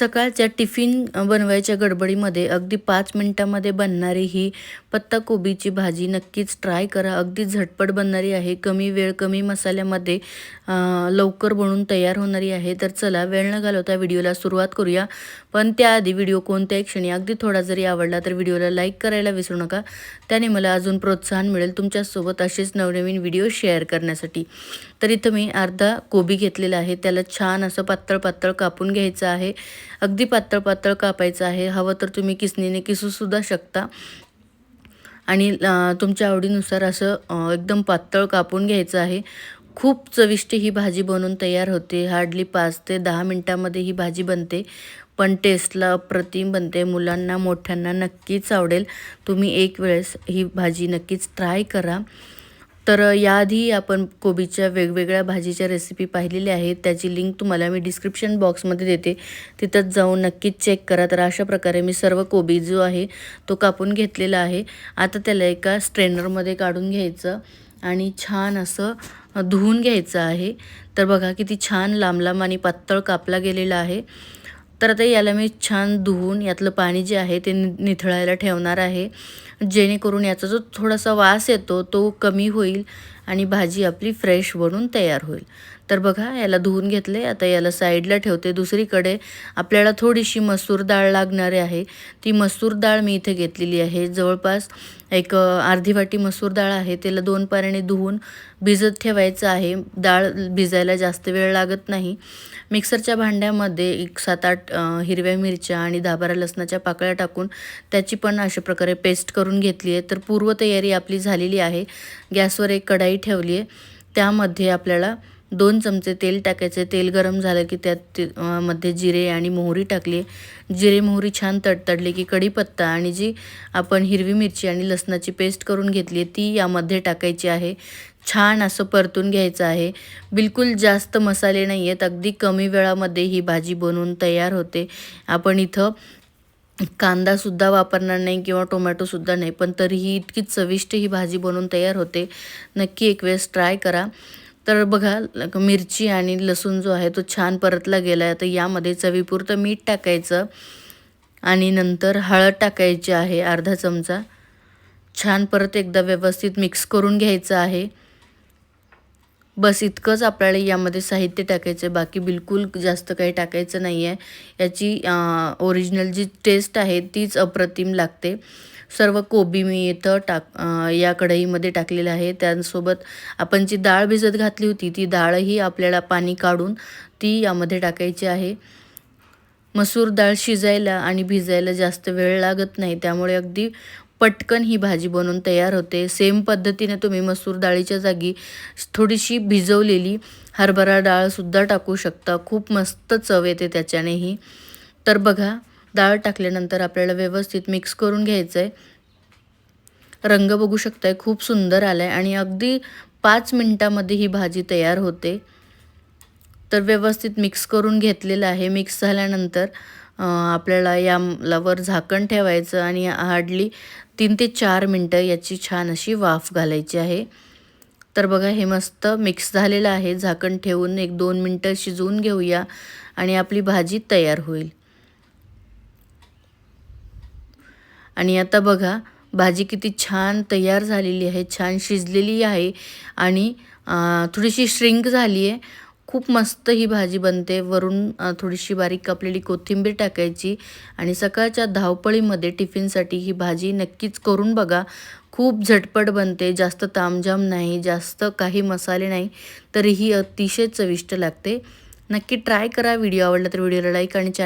सकाळच्या टिफिन बनवायच्या गडबडीमध्ये अगदी पाच मिनटामध्ये बनणारी ही पत्ताकोबीची भाजी नक्कीच ट्राय करा. अगदी झटपट बनणारी आहे. कमी वेळ कमी मसाल्यामध्ये लवकर बनून तयार होणारी आहे. तर चला वेळ न घालवता व्हिडिओला सुरुवात करूया. पण त्याआधी व्हिडिओ कोणत्याही क्षणी अगदी थोडा जरी आवडला तर व्हिडिओला लाईक करायला विसरू नका. त्याने मला अजून प्रोत्साहन मिळेल तुमच्यासोबत असेच नवनवीन व्हिडिओ शेअर करण्यासाठी. तर इथं मी अर्धा कोबी घेतलेला आहे. त्याला छान असं पातळ पातळ कापून घ्यायचं आहे. अगदी पातळ पातळ कापायचं आहे. हवं तर तुम्ही किसनीने किसूसुद्धा शकता. आणि तुमच्या आवडीनुसार असं एकदम पातळ कापून घ्यायचं आहे. खूप चविष्ट ही भाजी बनवून तयार होते. हार्डली पाच ते दहा मिनटामध्ये ही भाजी बनते. पण टेस्टला अप्रतिम बनते. मुलांना मोठ्यांना नक्कीच आवडेल. तुम्ही एक वेळेस ही भाजी नक्कीच ट्राय करा. तर याआधी आपण कोबीच्या वेगवेगळ्या भाजीच्या रेसिपी पाहिलेल्या आहेत. त्याची लिंक तुम्हाला मी डिस्क्रिप्शन बॉक्समध्ये देते. तिथंच जाऊन नक्कीच चेक करा. तर अशा प्रकारे मी सर्व कोबी जो आहे तो कापून घेतलेला आहे. आता त्याला एका स्ट्रेनरमध्ये काढून घ्यायचं आणि छान असं धुवून घ्यायचं आहे. तर बघा किती छान लांब लांब आणि पातळ कापला गेलेला आहे. तर आता याला मी छान धुवून यातलं पाणी जे आहे ते नि निथळायला ठेवणार आहे. जेणेकरून याचा जो थोडासा वास येतो तो कमी होईल. आणि भाजी आपली फ्रेश बनून तयार होईल. तर बघा याला धुवून घेतले आता याला साईडला ठेवते. दुसरीकडे आपल्याला थोडीशी मसूर डाळ लागणारी आहे. ती मसूर डाळ मी इथे घेतलेली आहे. जवळपास एक अर्धी वाटी मसूर डाळ आहे. त्याला दोन पाण्याने धुवून भिजत ठेवायचं आहे. डाळ भिजायला जास्त वेळ लागत नाही. मिक्सरच्या भांड्यामध्ये एक सात आठ हिरव्या मिरच्या आणि दहा बारा लसणाच्या पाकळ्या टाकून त्याची पण अशा प्रकारे पेस्ट करून घेतली आहे. तर पूर्वतयारी आपली झालेली आहे. गॅसवर एक कढाई ठेवली आहे. त्यामध्ये आपल्याला दोन चमचे तेल टाकायचे. तेल गरम झालं की त्यात ते- मध्ये जिरे आणि मोहरी टाकली जिरे मोहरी छान तडतडली की कढीपत्ता आणि जी आपण हिरवी मिरची आणि लसणाची पेस्ट करून घेतली ती यामध्ये टाकायची आहे. छान असं परतून घ्यायचं आहे. बिलकुल जास्त मसाले नाही आहेत अगदी कमी वेळामध्ये ही भाजी बनवून तयार होते. आपण इथं कांदासुद्धा वापरणार नाही किंवा टोमॅटोसुद्धा नाही पण तरीही इतकी चविष्ट ही भाजी बनवून तयार होते. नक्की एक वेळेस ट्राय करा. तर बघा मिरची आणि लसूण जो आहे तो छान परतला गेला आहे तर यामध्ये चवीपुरतं मीठ टाकायचं आणि नंतर हळद टाकायची आहे अर्धा चमचा. छान परत एकदा व्यवस्थित मिक्स करून घ्यायचं आहे. बस इतकंच आपल्याला यामध्ये साहित्य टाकायचं आहे. बाकी बिलकुल जास्त काही टाकायचं नाही आहे. याची ओरिजिनल जी टेस्ट आहे तीच अप्रतिम लागते. सर्व कोबी मी इथं टाक या कढईमध्ये टाकलेलं आहे. त्यासोबत आपण जी डाळ भिजत घातली होती ती डाळही आपल्याला पाणी काढून ती यामध्ये टाकायची आहे. मसूर डाळ शिजायला आणि भिजायला जास्त वेळ लागत नाही. त्यामुळे अगदी पटकन ही भाजी बनवून तयार होते. सेम पद्धतीने तुम्ही मसूर डाळीच्या जागी थोडीशी भिजवलेली हरभरा डाळसुद्धा टाकू शकता. खूप मस्त चव येते त्याच्यानेही. तर बघा डाळ टाकल्यानंतर आपल्याला व्यवस्थित मिक्स करून घ्यायचं आहे रंग बघू शकताय खूप सुंदर आला आहे आणि अगदी पाच मिनटामध्ये ही भाजी तयार होते. तर व्यवस्थित मिक्स करून घेतलेलं आहे. मिक्स झाल्यानंतर आपल्याला यावर झाकण ठेवायचं आणि हार्डली तीन ते चार मिनटं याची छान अशी वाफ घालायची आहे. तर बघा हे मस्त मिक्स झालेलं आहे. झाकण ठेवून एक दोन मिनटं शिजवून घेऊया आणि आपली भाजी तयार होईल. आणि आता बघा भाजी किती छान तयार झालेली आहे छान शिजलेली आहे आणि थोडीशी श्रिंक झाली आहे खूप मस्त ही भाजी बनते. वरून थोडीशी बारीक कापलेली कोथिंबीर टाकायची आणि सकाळच्या धावपळीमध्ये टिफिनसाठी ही भाजी नक्कीच करून बघा. खूप झटपट बनते जास्त तामझाम नाही जास्त काही मसाले नाही तरीही अतिशय चविष्ट लागते. नक्की ट्राय करा व्हिडिओ आवडला तर व्हिडिओला लाईक आणि चॅनल